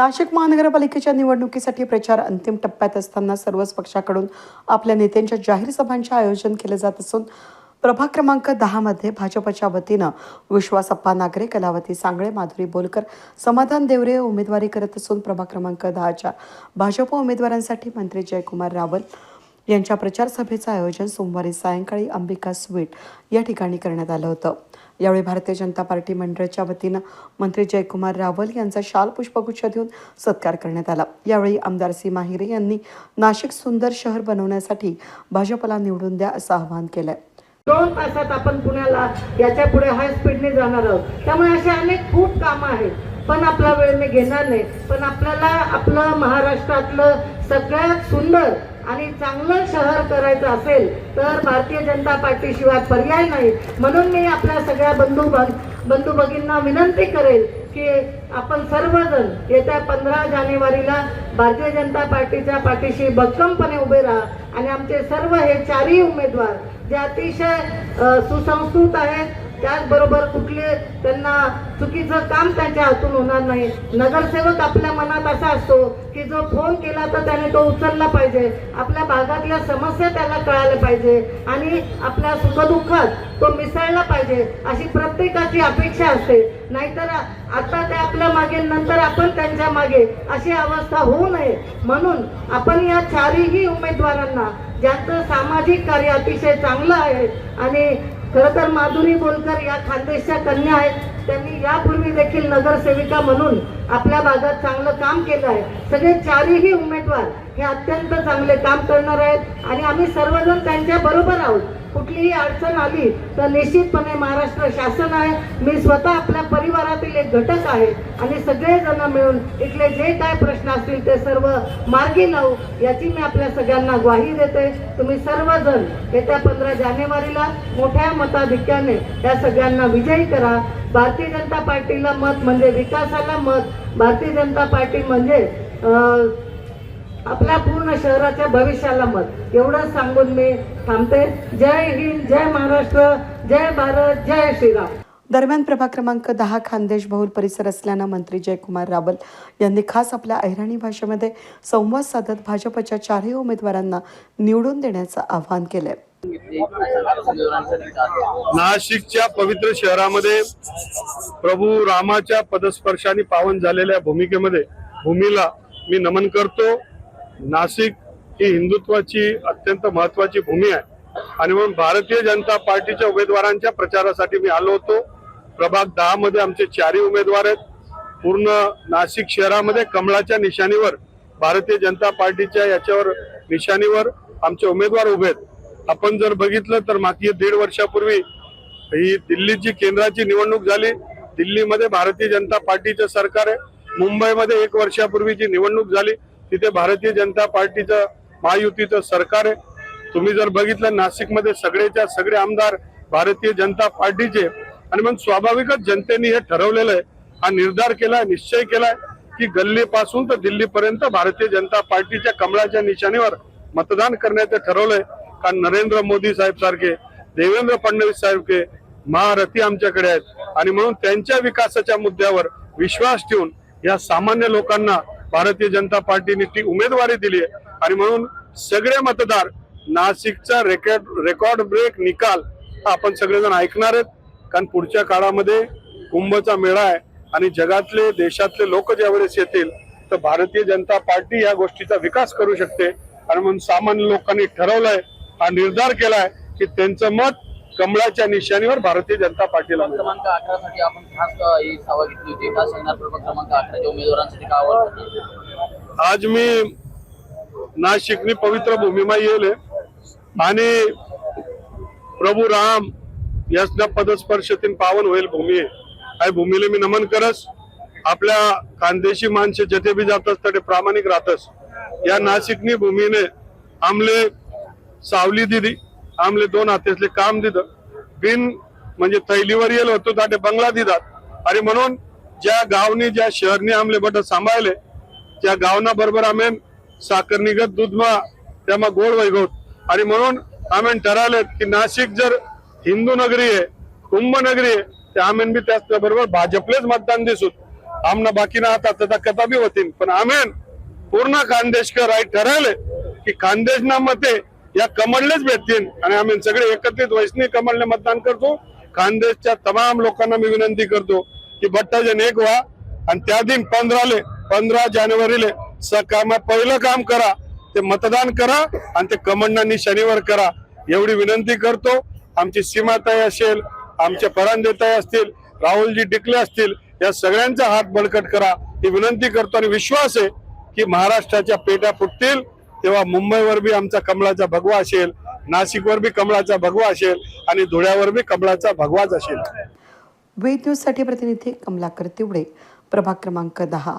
नाशिक महानगरपालिकेच्या निवडणुकीसाठी प्रचार अंतिम टप्प्यात असताना सर्वच पक्षाकडून आपल्या नेत्यांच्या जाहीर सभांचे आयोजन केले जात असून प्रभाग क्रमांक दहामध्ये भाजपच्या वतीनं विश्वासप्पा नागरे कलावती सांगळे माधुरी बोलकर समाधान देवरे उमेदवारी करत असून प्रभाग क्रमांक दहाच्या भाजप उमेदवारांसाठी मंत्री जयकुमार रावल यांच्या प्रचार सभेचं आयोजन सोमवारी सायंकाळी अंबिका स्वीट या ठिकाणी करण्यात आलं होतं. यावेळी भारतीय जनता पार्टी मंडळाच्या वतीनं मंत्री जयकुमार रावल यांचा शाल पुष्पगुच्छ देऊन सत्कार करण्यात आला. यावेळी आमदार सीमा हिरे यांनी नाशिक सुंदर शहर बनवण्यासाठी भाजपला निवडून द्या असं आवाहन केलंय. दोन तासात आपण पुण्याला याच्यापुढे हाय स्पीडने जाणार आहोत. त्यामुळे असे अनेक खूप कामं आहेत. पण आपला वेळ मी घेणार नाही. पण आपल्याला आपलं महाराष्ट्रातलं सगळ्यात सुंदर आणि चांगलं शहर करायचं असेल तर भारतीय जनता पार्टीशिवाय पर्याय नाही. म्हणून मी आपल्या सगळ्या बंधू भग बंधू भगिनींना विनंती करेल की आपण सर्वजण येत्या पंधरा जानेवारीला भारतीय जनता पार्टीच्या पाठीशी भक्कमपणे उभे राहा. आणि आमचे सर्व हे चारही उमेदवार जे अतिशय सुसंस्कृत आहेत त्याचबरोबर कुठले त्यांना चुकीचं काम त्यांच्या हातून होणार नाही. नगरसेवक आपल्या मनात असा असतो की जो फोन केला तर त्याने तो उचलला पाहिजे. आपल्या भागातल्या समस्या त्याला कळायला पाहिजे. आणि आपल्या सुखदुःखात तो मिसळला पाहिजे अशी प्रत्येकाची अपेक्षा असते. नाहीतर आता ते आपल्या मागे नंतर आपण त्यांच्या मागे अशी अवस्था होऊ नये. म्हणून आपण या चारही उमेदवारांना ज्याचं सामाजिक कार्य अतिशय चांगलं आहे आणि खरं तर माधुरी बोलकर या खानदेशच्या कन्या आहेत. त्यांनी यापूर्वी देखील नगरसेविका म्हणून आपल्या भागात चांगलं काम केलं आहे. सगळे चारही उमेदवार हे अत्यंत चांगले काम करणार आहेत आणि आम्ही सर्वजण त्यांच्या बरोबर आहोत. कुठलीही अडचण आली तर निश्चितपणे महाराष्ट्र शासन आहे. मी स्वतः आपल्या परिवारातील एक घटक आहे आणि सगळेजण मिळून इथले जे काय प्रश्न असतील ते सर्व मार्गी लावू याची मी आपल्या सगळ्यांना ग्वाही देते. तुम्ही सर्वजण येत्या पंधरा जानेवारीला मोठ्या मताधिक्याने या सगळ्यांना विजयी करा. भारतीय जनता पार्टीला मत म्हणजे विकासाला मत. भारतीय जनता पार्टी म्हणजे आपल्या पूर्ण शहराच्या भविष्याला मत. एवढंच सांगून मी थांबते. जय हिंद जय महाराष्ट्र जय भारत जय श्रीराम. दरम्यान प्रभाग क्रमांक दहा खानदेश बहुल परिसर असल्यानं मंत्री जयकुमार रावल यांनी खास आपल्या अहिराणी भाषेमध्ये संवाद साधत भाजपच्या चारही उमेदवारांना निवडून देण्याचं आवाहन केलंय. नाशिकच्या पवित्र शहरामध्ये प्रभू रामाच्या पदस्पर्शाने पावन झालेल्या भूमिकेमध्ये भूमीला मी नमन करतो. नाशिक ही हिंदुत्वाची अत्यंत महत्वाची भूमी आहे. आणि म्हणून भारतीय जनता पार्टीच्या उमेदवारांच्या प्रचारासाठी मी आलो होतो. प्रभाग दहा मध्ये आमचे चारही उमेदवार आहेत. पूर्ण नाशिक शहरामध्ये कमळाच्या निशाणीवर भारतीय जनता पार्टीच्या याच्यावर निशाणीवर आमचे उमेदवार उभे आहेत. आपण जर बघितलं तर मागील दीड वर्षापूर्वी ही दिल्लीची केंद्राची निवडणूक झाली. दिल्लीमध्ये भारतीय जनता पार्टीचं सरकार आहे. मुंबईमध्ये एक वर्षापूर्वीची निवडणूक झाली तिथे भारतीय जनता पार्टीचं महायुतीचं सरकार आहे. तुम्ही जर बघितलं नाशिकमध्ये सगळेच्या सगळे आमदार भारतीय जनता पार्टीचे आणि मग स्वाभाविकच जनतेने हे ठरवलेलं आहे. हा निर्धार केलाय निश्चय केलाय की गल्लीपासून तर दिल्लीपर्यंत भारतीय जनता पार्टीच्या कमळाच्या निशाणीवर मतदान करण्याचं ठरवलंय. कारण नरेंद्र मोदी साहेब सारखे देवेंद्र फडणवीस साहेब के महारथी आमच्याकडे आहेत. आणि म्हणून त्यांच्या विकासाच्या मुद्द्यावर विश्वास ठेवून या सामान्य लोकांना भारतीय जनता पार्टीने ती उमेदवारी दिली आहे. आणि म्हणून सगळे मतदार नाशिकचा रेकॉर्ड रेकॉर्ड ब्रेक निकाल हा आपण सगळेजण ऐकणार आहेत. कारण पुढच्या काळामध्ये कुंभचा मेळा आहे आणि जगातले देशातले लोक ज्यावेळेस येतील तर भारतीय जनता पार्टी या गोष्टीचा विकास करू शकते. आणि म्हणून सामान्य लोकांनी ठरवलंय हा निर्धार केलाय की त्यांचं मत कमळाच्या निशाणीवर भारतीय जनता पार्टीला. क्रमांक अठरा साठी आपण खास ही सभा घेतली होती. का सांगणार प्रभाग क्रमांक अठराच्या उमेदवारांसाठी का आवड आज मी नाशिकनी पवित्र भूमीमा येले आणि प्रभू राम यासना पदस्पर्शतीन पावन होईल भूमी. आहे भूमीला मी नमन करस. आपल्या खानदेशी माणसे जथे बी जातस तटे प्रामाणिक राहतस या नाशिकनी भूमीने आमले सावली दिली. आमले दोन हातेसले काम दिलं. बिन म्हणजे थैलीवर येलो होतो ताटे बंगला दितात आणि म्हणून ज्या गावनी ज्या शहरनी आमले बट सांभाळले त्या गावना बरोबर आम्ही साखर निघत दुधमा त्यामा गोड वैगवत आणि म्हणून आम्ही ठरवले की नाशिक जर हिंदू नगरी आहे कुंभ नगरी आहे तर आम्ही बी त्याचबरोबर भाजपलेच मतदान दिसूत आमना बाकी ना आता त्याचा कथा बी होतीन. पण आम्ही पूर्ण खानदेशकर आई ठरवले की खानदेशना मते या कमळलेच भेटतील. आणि आम्ही सगळे एकत्रित वैष्णवी कमळने मतदान करतो. खानदेशच्या तमाम लोकांना मी विनंती करतो की भट्टाजन एक व्हा. आणि त्या दिन पंधराले पंधरा जानेवारीले सकाळ पहिलं काम करा. ते मतदान करा आणि ते कमंडांनी शनिवार करा. एवढी विनंती करतो. आमची सीमाताई असेल आमचे परांदेताई असतील राहुलजी डिकले असतील या सगळ्यांचा हात बळकट करा. ही विनंती करतो आणि विश्वास आहे की महाराष्ट्राच्या पेट्या फुटतील. तेव्हा मुंबईवर बी आमचा कमळाचा भगवा असेल नाशिकवर बी कमळाचा भगवा असेल आणि धुळ्यावर बी कमळाचा भगवाच असेल. वेद न्यूजसाठी प्रतिनिधी कमलाकर तिवडे प्रभाग क्रमांक दहा.